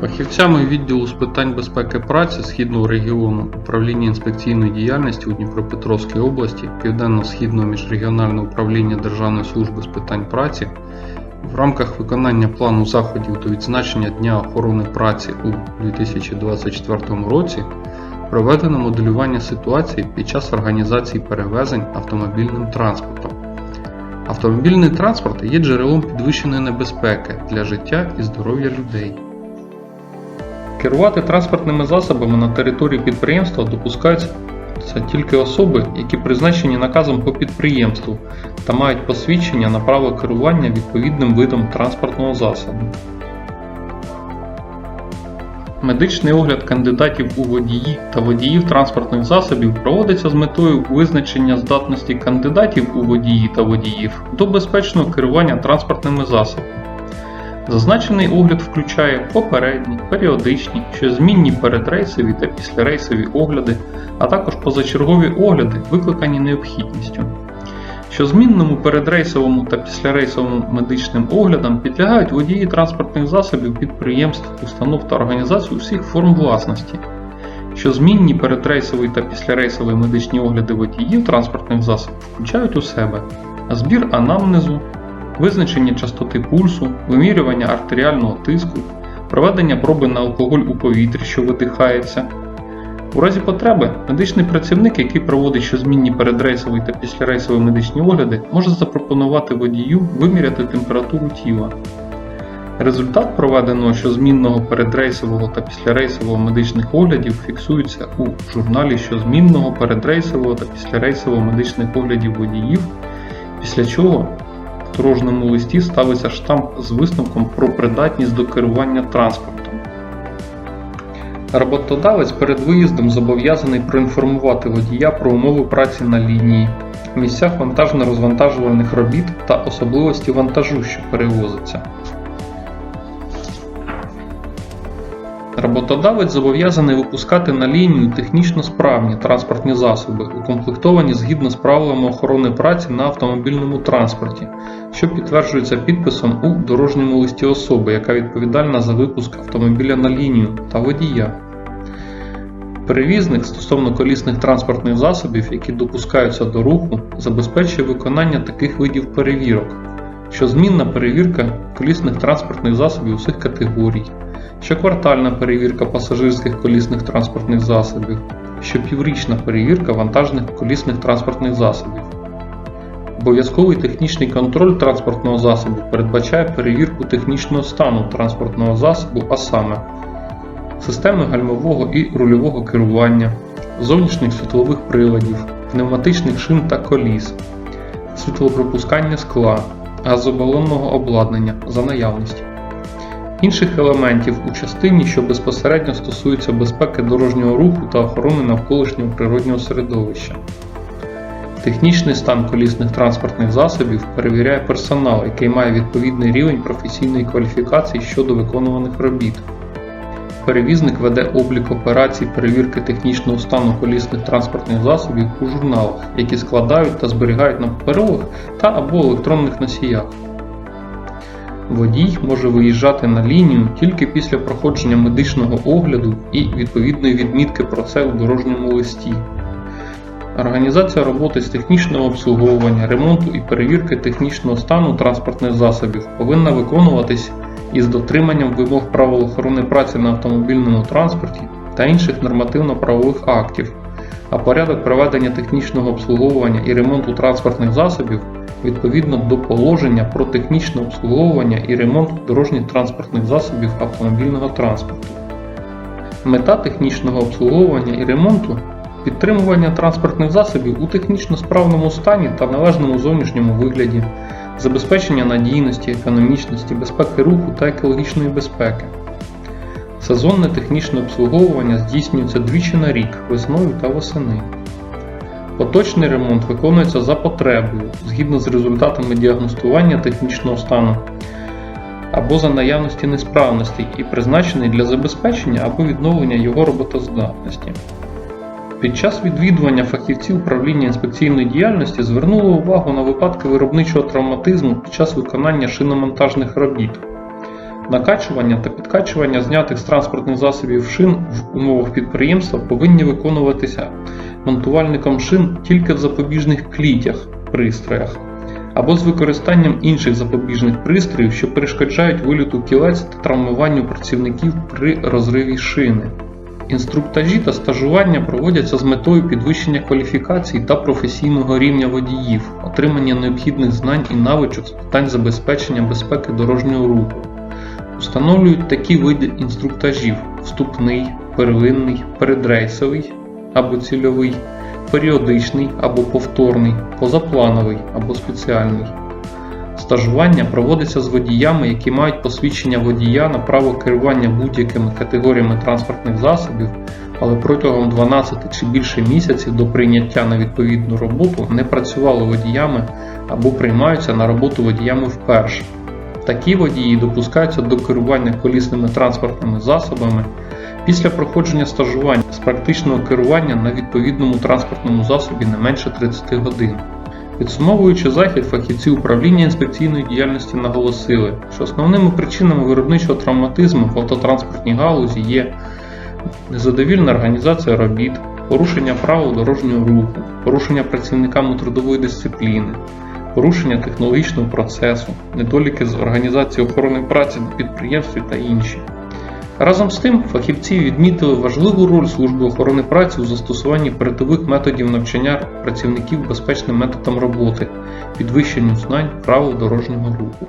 Фахівцями відділу з питань безпеки праці Східного регіону управління інспекційної діяльності у Дніпропетровській області Південно-Східного міжрегіонального управління Державної служби з питань праці в рамках виконання плану заходів до відзначення Дня охорони праці у 2024 році проведено моделювання ситуації під час організації перевезень автомобільним транспортом. Автомобільний транспорт є джерелом підвищеної небезпеки для життя і здоров'я людей. Керувати транспортними засобами на території підприємства допускаються тільки особи, які призначені наказом по підприємству та мають посвідчення на право керування відповідним видом транспортного засобу. Медичний огляд кандидатів у водії та водіїв транспортних засобів проводиться з метою визначення здатності кандидатів у водії та водіїв до безпечного керування транспортними засобами. Зазначений огляд включає попередні, періодичні, щозмінні передрейсові та післярейсові огляди, а також позачергові огляди, викликані необхідністю. Щозмінному передрейсовому та післярейсовому медичним оглядам підлягають водії транспортних засобів підприємств, установ та організацій усіх форм власності. Щозмінні передрейсові та післярейсові медичні огляди водіїв транспортних засобів включають у себе збір анамнезу, визначення частоти пульсу, вимірювання артеріального тиску, проведення проби на алкоголь у повітрі, що видихається. У разі потреби медичний працівник, який проводить щозмінні передрейсові та післярейсові медичні огляди, може запропонувати водію виміряти температуру тіла. Результат проведеного щозмінного передрейсового та післярейсового медичних оглядів фіксується у журналі щозмінного передрейсового та післярейсового медичних оглядів водіїв, після чого дорожньому листі ставиться штамп з висновком про придатність до керування транспортом. Роботодавець перед виїздом зобов'язаний проінформувати водія про умови праці на лінії, місцях вантажно-розвантажувальних робіт та особливості вантажу, що перевозиться. Роботодавець зобов'язаний випускати на лінію технічно справні транспортні засоби, укомплектовані згідно з правилами охорони праці на автомобільному транспорті, що підтверджується підписом у дорожньому листі особи, яка відповідальна за випуск автомобіля на лінію та водія. Перевізник стосовно колісних транспортних засобів, які допускаються до руху, забезпечує виконання таких видів перевірок, щозмінна перевірка колісних транспортних засобів усіх категорій, щоквартальна перевірка пасажирських колісних транспортних засобів, щопіврічна перевірка вантажних колісних транспортних засобів. Обов'язковий технічний контроль транспортного засобу передбачає перевірку технічного стану транспортного засобу, а саме системи гальмового і рульового керування, зовнішніх світлових приладів, пневматичних шин та коліс, світлопропускання скла, газобалонного обладнання за наявності, інших елементів у частині, що безпосередньо стосуються безпеки дорожнього руху та охорони навколишнього природнього середовища. Технічний стан колісних транспортних засобів перевіряє персонал, який має відповідний рівень професійної кваліфікації щодо виконуваних робіт. Перевізник веде облік операцій перевірки технічного стану колісних транспортних засобів у журналах, які складають та зберігають на паперових та або електронних носіях. Водій може виїжджати на лінію тільки після проходження медичного огляду і відповідної відмітки про це у дорожньому листі. Організація роботи з технічного обслуговування, ремонту і перевірки технічного стану транспортних засобів повинна виконуватись із дотриманням вимог правил охорони праці на автомобільному транспорті та інших нормативно-правових актів, а порядок проведення технічного обслуговування і ремонту транспортних засобів відповідно до положення про технічне обслуговування і ремонт дорожніх транспортних засобів автомобільного транспорту. Мета технічного обслуговування і ремонту підтримування транспортних засобів у технічно справному стані та належному зовнішньому вигляді, забезпечення надійності, економічності, безпеки руху та екологічної безпеки. Сезонне технічне обслуговування здійснюється двічі на рік весною та восени. Поточний ремонт виконується за потребою згідно з результатами діагностування технічного стану або за наявності несправності і призначений для забезпечення або відновлення його роботоздатності. Під час відвідування фахівці управління інспекційної діяльності звернули увагу на випадки виробничого травматизму під час виконання шиномонтажних робіт. Накачування та підкачування знятих з транспортних засобів шин в умовах підприємства повинні виконуватися монтувальником шин тільки в запобіжних клітях пристроях або з використанням інших запобіжних пристроїв, що перешкоджають виліту кілець та травмуванню працівників при розриві шини. Інструктажі та стажування проводяться з метою підвищення кваліфікації та професійного рівня водіїв, отримання необхідних знань і навичок з питань забезпечення безпеки дорожнього руху. Установлюють такі види інструктажів: вступний, первинний, передрейсовий або цільовий, періодичний або повторний, позаплановий або спеціальний. Стажування проводиться з водіями, які мають посвідчення водія на право керування будь-якими категоріями транспортних засобів, але протягом 12 чи більше місяців до прийняття на відповідну роботу не працювали водіями або приймаються на роботу водіями вперше. Такі водії допускаються до керування колісними транспортними засобами після проходження стажування з практичного керування на відповідному транспортному засобі не менше 30 годин. Підсумовуючи захід, фахівці управління інспекційної діяльності наголосили, що основними причинами виробничого травматизму в автотранспортній галузі є незадовільна організація робіт, порушення правил дорожнього руху, порушення працівниками трудової дисципліни, порушення технологічного процесу, недоліки з організації охорони праці на підприємстві та інші. Разом з тим, фахівці відмітили важливу роль служби охорони праці у застосуванні передових методів навчання працівників безпечним методом роботи, підвищенню знань правил дорожнього руху.